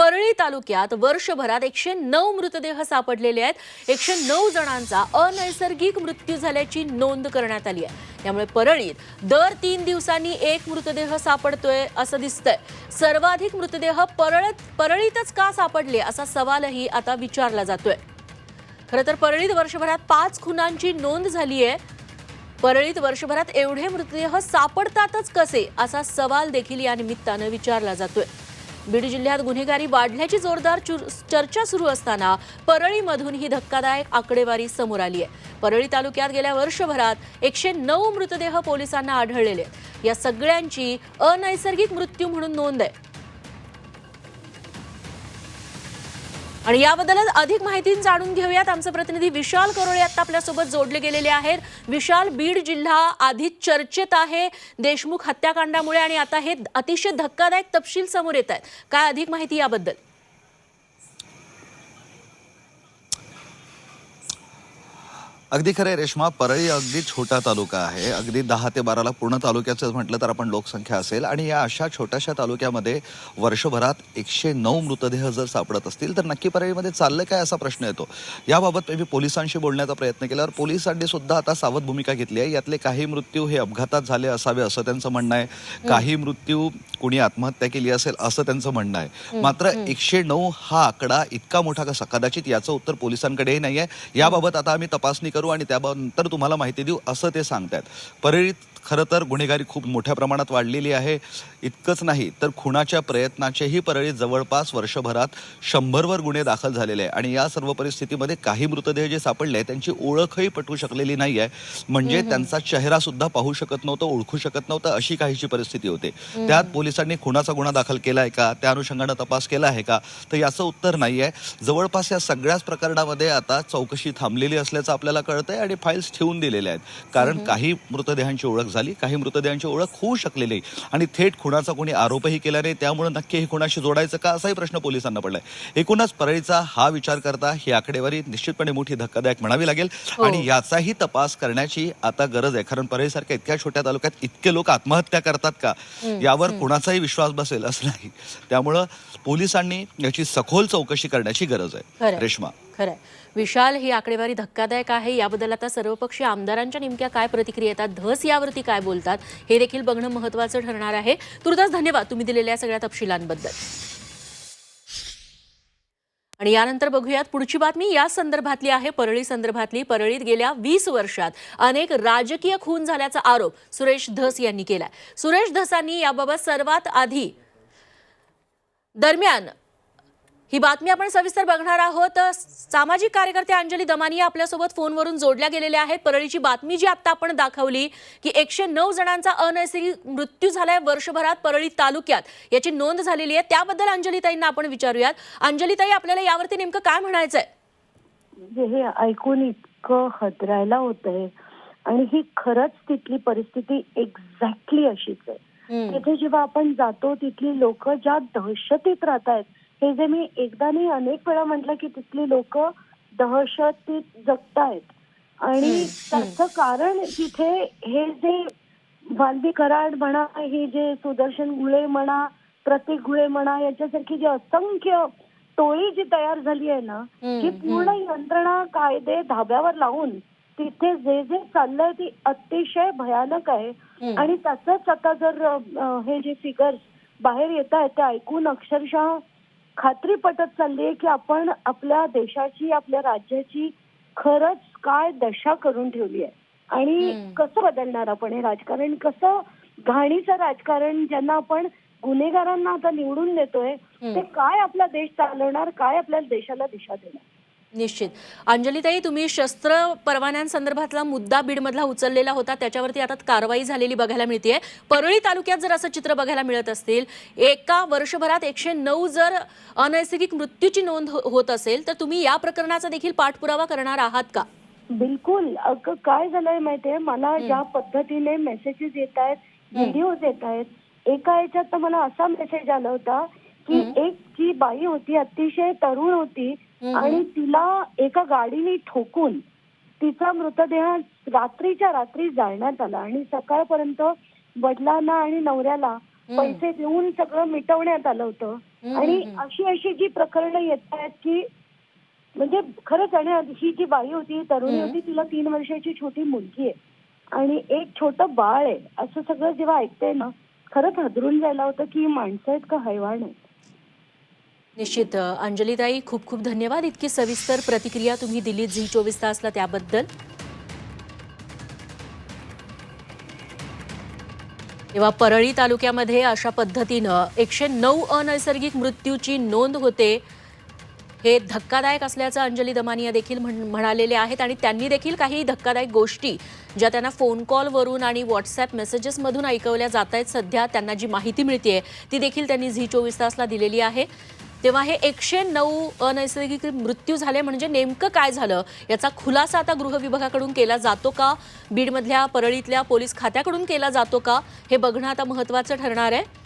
परळी तालुक्यात वर्षभरात एकशे नऊ मृतदेह सापडलेले आहेत. एकशे नऊ जणांचा अनैसर्गिक मृत्यू झाल्याची नोंद करण्यात आली आहे. त्यामुळे परळीत दर तीन दिवसांनी एक मृतदेह सापडतोय असं दिसतंय. सर्वाधिक मृतदेह परळत परळीतच का सापडले असा सवालही आता विचारला जातोय. खरं तर परळीत वर्षभरात पाच खुनांची नोंद झाली आहे. परळीत वर्षभरात एवढे मृतदेह सापडतातच कसे असा सवाल देखील या निमित्तानं विचारला जातोय. बीड जिल्ह्यात गुन्हेगारी वाढल्याची जोरदार चुर- चर्चा सुरू असताना परळीमधून ही धक्कादायक आकडेवारी समोर आली आहे. परळी तालुक्यात गेल्या वर्षभरात एकशे नऊ मृतदेह पोलिसांना आढळलेले या सगळ्यांची अनैसर्गिक मृत्यू म्हणून नोंद आहे. आणि याबद्दलच अधिक माहिती जाणून घेऊयात. आमचे प्रतिनिधी विशाल करोळे आता आपल्यासोबत जोडले गेलेले आहेत. विशाल बीड जिल्हा आधीच चर्चेत आहे देशमुख हत्याकांडामुळे आणि आता हे अतिशय धक्कादायक तपशील समोर येत आहेत. काय अधिक माहिती याबद्दल? अगदी खरं रेश्मा. परळी अगदी छोटा तालुका आहे. अगदी दहा ते बाराला पूर्ण तालुक्याचं म्हटलं तर आपण लोकसंख्या असेल. आणि या अशा छोट्याशा तालुक्यामध्ये वर्षभरात एकशे नऊ मृतदेह जर सापडत असतील तर नक्की परळीमध्ये चाललं काय असा प्रश्न येतो? याबाबत मी पोलिसांशी बोलण्याचा प्रयत्न केल्यावर पोलिसांनी सुद्धा आता सावध भूमिका घेतली आहे. यातले काही मृत्यू हे अपघातात झाले असावे असं त्यांचं म्हणणं आहे. काही मृत्यू कुणी आत्महत्या केली असेल असं त्यांचं म्हणणं आहे. मात्र एकशे नऊ हा आकडा इतका मोठा कसा कदाचित याचं उत्तर पोलिसांकडेही नाही आहे याबाबत आता आम्ही तपासणी करू आणि त्यानंतर तुम्हाला माहिती देऊ असं ते सांगतायत. परळीत खरं तर गुन्हेगारी खूप मोठ्या प्रमाणात वाढलेली आहे. इतकंच नाही तर खुनाच्या प्रयत्नाचेही परळीत जवळपास वर्षभरात शंभरवर गुन्हे दाखल झालेले आहे आणि या सर्व परिस्थितीमध्ये काही मृतदेह जे सापडले आहेत, त्यांची ओळखही पटवू शकलेली नाही आहे. म्हणजे त्यांचा चेहरा सुद्धा पाहू शकत नव्हतं ओळखू शकत नव्हतं अशी काहीची परिस्थिती होते. त्यात पोलिसांनी खुनाचा गुन्हा दाखल केला आहे का? त्या अनुषंगानं तपास केला आहे का? तर याचं उत्तर नाही आहे. जवळपास या सगळ्याच प्रकरणामध्ये आता चौकशी थांबलेली असल्याचं आपल्याला कळतंय आणि फाईल्स ठेवून दिलेल्या आहेत. कारण काही मृतदेहांची ओळख झाली. काही मृतदेहांची ओळख होऊ शकलेली. आणि थेट खुनाचा कोणी आरोपही केला नाही. त्यामुळे नक्की हे खुनाशी जोडायचं का असाही प्रश्न पोलिसांना पडलाय. एकूणच परळीचा हा विचार करता ही आकडेवारी निश्चितपणे मोठी धक्कादायक म्हणावी लागेल. हो. आणि याचाही तपास करण्याची आता गरज आहे. कारण परळीसारख्या इतक्या छोट्या तालुक्यात इतके लोक आत्महत्या करतात का? यावर कुणाचाही विश्वास बसेल असं नाही. त्यामुळं पोलिसांनी याची सखोल चौकशी करण्याची गरज. आहे. रेश्मा. खरं आहे विशाल ही आकडेवारी धक्कादायक आहे. याबद्दल आता सर्वपक्षीय आमदारांच्या नेमक्या काय प्रतिक्रिया येतात? धस यावरती काय बोलतात? हे देखील बघणं महत्वाचं ठरणार आहे. तुर्तास धन्यवाद तुम्ही दिलेल्या सगळ्या तपशिलांबद्दल. आणि यानंतर बघूयात पुढची बातमी या संदर्भातली आहे परळी संदर्भातली. परळीत गेल्या वीस वर्षात अनेक राजकीय खून झाल्याचा आरोप सुरेश धस यांनी केला सुरेश धसांनी याबाबत सर्वात आधी दरम्यान ही बातमी आपण सविस्तर बघणार आहोत. सामाजिक कार्यकर्ते अंजली दमानिया आपल्यासोबत फोनवरून जोडल्या गेलेल्या आहेत. परळीची बातमी जी आता आपण दाखवली की एकशे नऊ जणांचा अनैसर्गिक मृत्यू झालाय वर्षभरात परळी तालुक्यात. याची नोंद झालेली आहे. त्याबद्दल अंजलीताईंना आपण विचारूयात. अंजलीताई आपल्याला यावरती नेमकं काय म्हणायचंय? म्हणजे हे ऐकून इतकं हदरायला होतंय. आणि ही खरंच तिथली परिस्थिती एक्झॅक्टली अशीच आहे. तिथे जेव्हा आपण जातो तिथली लोक ज्या दहशतीत राहत आहेत हे जे मी एकदा नाही अनेक वेळा म्हटलं की तिथली लोक दहशतीत जगतायत. आणि त्याचं कारण तिथे हे जे वाल्मी कराड म्हणा हे जे सुदर्शन गुळे म्हणा प्रतीक गुळे म्हणा याच्यासारखी जी असंख्य टोळी जी तयार झाली आहे ना ही पूर्ण यंत्रणा कायदे धाब्यावर लावून तिथे जे जे चाललंय ती अतिशय भयानक आहे. आणि त्याच आता जर हे जे फिगर्स बाहेर येत आहेत ते ऐकून अक्षरशः खात्री पटत चालली आहे की आपण आपल्या देशाची आपल्या राज्याची खरंच काय दशा करून ठेवली आहे. आणि कसं बदलणार आपण हे राजकारण? कसं घाणीचं राजकारण ज्यांना आपण गुन्हेगारांना आता निवडून देतोय ते काय आपला देश चालवणार काय आपल्या देशाला दिशा देणार? निश्चित. अंजलीताई तुम्ही शस्त्र परवान्यांसंदर्भातला मुद्दा बीडमधला उचललेला होता. त्याच्यावरती आता कारवाई झालेली बघायला मिळते परळी तालुक्यात जर असं चित्र बघायला मिळत असतील एका वर्षभरात एकशे नऊ जर अनैसर्गिक मृत्यूची नोंद हो- होत असेल तर तुम्ही या प्रकरणाचा देखील पाठपुरावा करणार आहात का? बिलकुल. अगं काय झालंय माहितीये? मला ज्या पद्धतीने मेसेजेस येत आहेत व्हिडिओज येत आहेत एका याच्यात तर मला असा मेसेज आला होता की एक जी बाई होती अतिशय तरुण होती आणि तिला एका गाडीने ठोकून तिचा मृतदेह रात्रीच्या रात्री जाळण्यात आला. आणि सकाळपर्यंत वडिलांना आणि नवऱ्याला पैसे देऊन सगळं मिटवण्यात आलं होतं. आणि अशी अशी जी प्रकरणं येत आहेत की म्हणजे खरंच आणि ही जी बाई होती तरुणी होती तिला तीन वर्षाची छोटी मुलगी आहे. आणि एक छोटं बाळ आहे. असं सगळं जेव्हा ऐकते ना खरंच हादरून जायला होतं की ही माणसं आहेत का हैवाण आहेत? निश्चित. अंजलीताई खूप खूप धन्यवाद. इतकी सविस्तर प्रतिक्रिया तुम्ही दिली झी चोवीस तासला त्याबद्दल. तेव्हा परळी तालुक्यामध्ये अशा पद्धतीनं एकशे नऊ अनैसर्गिक मृत्यूची नोंद होते. हे धक्कादायक असल्याचं अंजली दमानिया देखील म्हण- म्हणालेले आहेत आणि त्यांनी देखील काही धक्कादायक गोष्टी ज्या त्यांना फोन कॉलवरून आणि व्हॉट्सॲप मेसेजेसमधून ऐकवल्या जात आहेत. सध्या त्यांना जी माहिती मिळते ती देखील त्यांनी झी चोवीस तासला दिलेली आहे. तेव्हा हे एकशे नऊ अनैसर्गिक मृत्यू झाले. म्हणजे नेमकं काय झालं? याचा खुलासा आता गृह विभागाकडून केला जातो का? बीडमधल्या परळीतल्या पोलीस खात्याकडून केला जातो का? हे बघणं आता महत्त्वाचं ठरणार आहे.